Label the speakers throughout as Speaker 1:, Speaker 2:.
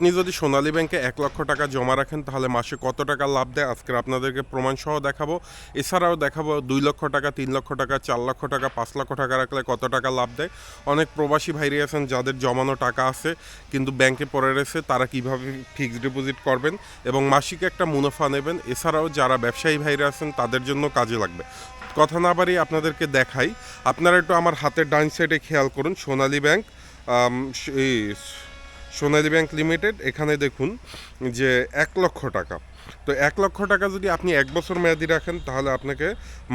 Speaker 1: আপনি যদি সোনালী ব্যাংকে এক লক্ষ টাকা জমা রাখেন, তাহলে মাসে কত টাকা লাভ দেয়? আজকে আপনাদেরকে প্রমাণ সহ দেখাবো। এছাড়াও দেখাবো দুই লক্ষ টাকা, তিন লক্ষ টাকা, চার লক্ষ টাকা, পাঁচ লক্ষ টাকা রাখলে কত টাকা লাভ দেয়? অনেক প্রবাসী ভাইরে আছেন যাদের জমানো টাকা আছে, কিন্তু ব্যাংকে পড়ে রয়েছে, তারা কীভাবে ফিক্সড ডিপোজিট করবেন এবং মাসিক একটা মুনাফা নেবেন? এছাড়াও যারা ব্যবসায়ী ভাইরা আছেন, তাদের জন্য কাজে লাগবে। কথা না বাড়িয়ে আপনাদেরকে দেখাই, আপনারা একটু আমার হাতের ডাইন সাইডে খেয়াল করুন। Sonali bank Sonali bank limited, এখানে দেখুন যে এক লক্ষ টাকা। তো এক লক্ষ টাকা যদি আপনি এক বছর মেয়াদি রাখেন, তাহলে আপনাকে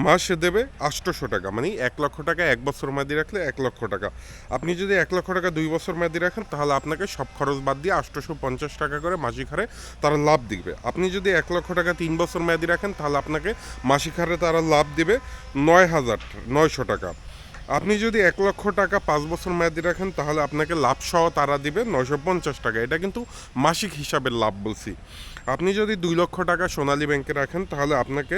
Speaker 1: মাসে দেবে আটশোশো টাকা। মানে এক লক্ষ টাকা এক বছর মেয়াদি রাখলে এক লক্ষ টাকা। আপনি যদি এক লক্ষ টাকা দুই বছর মেয়াদি রাখেন, তাহলে আপনাকে সব খরচ বাদ দিয়ে আটশোশো পঞ্চাশ টাকা করে মাসিক হারে তারা লাভ দিবে। আপনি যদি এক লক্ষ টাকা তিন বছর মেয়াদি রাখেন, তাহলে আপনাকে মাসিক হারে তারা লাভ দিবে নয় হাজার, নয়শো টাকা। আপনি যদি এক লক্ষ টাকা পাঁচ বছর মেয়াদি রাখেন, তাহলে আপনাকে লাভ সহ তারা দিবে নয়শো পঞ্চাশ টাকা। এটা কিন্তু মাসিক হিসাবে লাভ বলছি। আপনি যদি দুই লক্ষ টাকা সোনালী ব্যাংকে রাখেন, তাহলে আপনাকে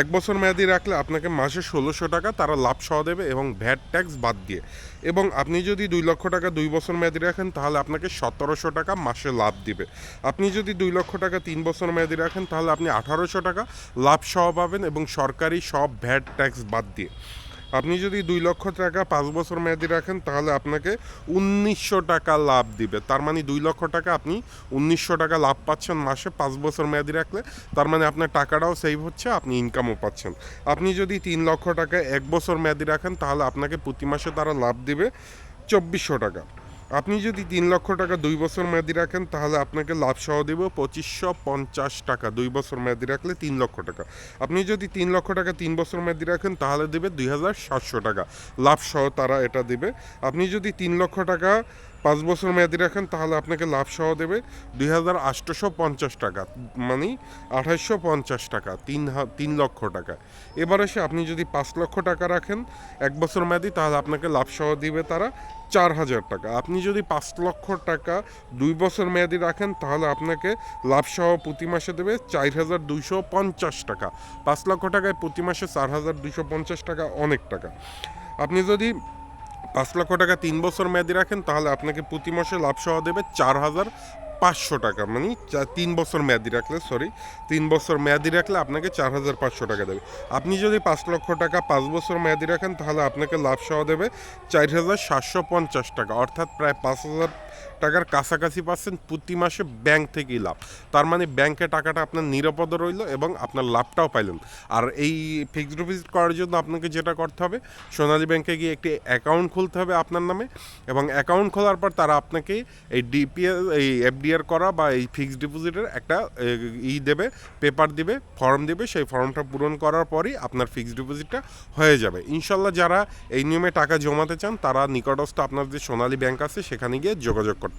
Speaker 1: এক বছর মেয়াদি রাখলে আপনাকে মাসে ষোলোশো টাকা তারা লাভ সহ দেবে এবং ভ্যাট ট্যাক্স বাদ দিয়ে। এবং আপনি যদি দুই লক্ষ টাকা দুই বছর মেয়াদি রাখেন, তাহলে আপনাকে সতেরোশো টাকা মাসে লাভ দিবে। আপনি যদি দুই লক্ষ টাকা তিন বছর মেয়াদি রাখেন, তাহলে আপনি আঠারোশো টাকা লাভ সহ পাবেন এবং সরকারি সব ভ্যাট ট্যাক্স বাদ দিয়ে। আপনি যদি দুই লক্ষ টাকা পাঁচ বছর মেয়াদি রাখেন, তাহলে আপনাকে উনিশশো টাকা লাভ দিবে। তার মানে দুই লক্ষ টাকা আপনি উনিশশো টাকা লাভ পাচ্ছেন মাসে, পাঁচ বছর মেয়াদি রাখলে। তার মানে আপনার টাকাটাও সেভ হচ্ছে, আপনি ইনকামও পাচ্ছেন। আপনি যদি তিন লক্ষ টাকা এক বছর মেয়াদি রাখেন, তাহলে আপনাকে প্রতি মাসে তারা লাভ দিবে চব্বিশশো টাকা। আপনি যদি তিন লক্ষ টাকা দুই বছর মেয়াদি রাখেন, তাহলে আপনাকে লাভ সহ দেব পঁচিশশো পঞ্চাশ টাকা। দুই বছর মেয়াদি রাখলে তিন লক্ষ টাকা। আপনি যদি তিন লক্ষ টাকা তিন বছর মেয়াদি রাখেন, তাহলে দেবে দুই হাজার সাতশো টাকা। লাভ সহ তারা এটা দেবে। আপনি যদি তিন লক্ষ টাকা পাঁচ বছর মেয়াদি রাখেন, তাহলে আপনাকে লাভ সহ দেবে দুই হাজার আটশোশো পঞ্চাশ টাকা মানে আঠাশশো পঞ্চাশ টাকা, তিন তিন লক্ষ টাকা। এবার এসে আপনি যদি পাঁচ লক্ষ টাকা রাখেন এক বছর মেয়াদি, তাহলে আপনাকে লাভ সহ দিবে তারা চার হাজার টাকা। আপনি যদি পাঁচ লক্ষ টাকা দুই বছর মেয়াদি রাখেন, তাহলে আপনাকে লাভ সহ প্রতি মাসে দেবে চার হাজার দুইশো পঞ্চাশ টাকা। পাঁচ লক্ষ টাকায় প্রতি মাসে চার হাজার দুইশো পঞ্চাশ টাকা অনেক টাকা। আপনি যদি পাঁচ লক্ষ টাকা তিন বছর মেয়াদি রাখেন, তাহলে আপনাকে প্রতি মাসে লাভ সহ দেবে চার হাজার পাঁচশো টাকা মানে তিন বছর মেয়াদি রাখলে সরি তিন বছর মেয়াদি রাখলে আপনাকে চার হাজার পাঁচশো টাকা দেবে। আপনি যদি পাঁচ লক্ষ টাকা পাঁচ বছর মেয়াদি রাখেন, তাহলে আপনাকে লাভ সহ দেবে চার হাজার সাতশো পঞ্চাশ টাকা, অর্থাৎ প্রায় পাঁচ হাজার টাকার কাছাকাছি পাচ্ছেন প্রতি মাসে ব্যাংক থেকেই লাভ। তার মানে ব্যাংকে টাকাটা আপনার নিরাপদ রইল এবং আপনার লাভটাও পাইলেন। আর এই ফিক্সড ডিপোজিট করার জন্য আপনাকে যেটা করতে হবে, সোনালী ব্যাংকে গিয়ে একটি অ্যাকাউন্ট খুলতে হবে আপনার নামে এবং অ্যাকাউন্ট খোলার পর তারা আপনাকে এই ডিপিএল এই এফডিআর করা বা এই ফিক্সড ডিপোজিটের একটা ই দেবে পেপার দিবে ফর্ম দিবে, সেই ফর্মটা পূরণ করার পরই আপনার ফিক্সড ডিপোজিটটা হয়ে যাবে। ইনশাল্লাহ যারা এই নিয়মে টাকা জমাতে চান, তারা নিকটস্থ আপনার যে সোনালী ব্যাংক আছে, সেখানে গিয়ে যোগাযোগ করতে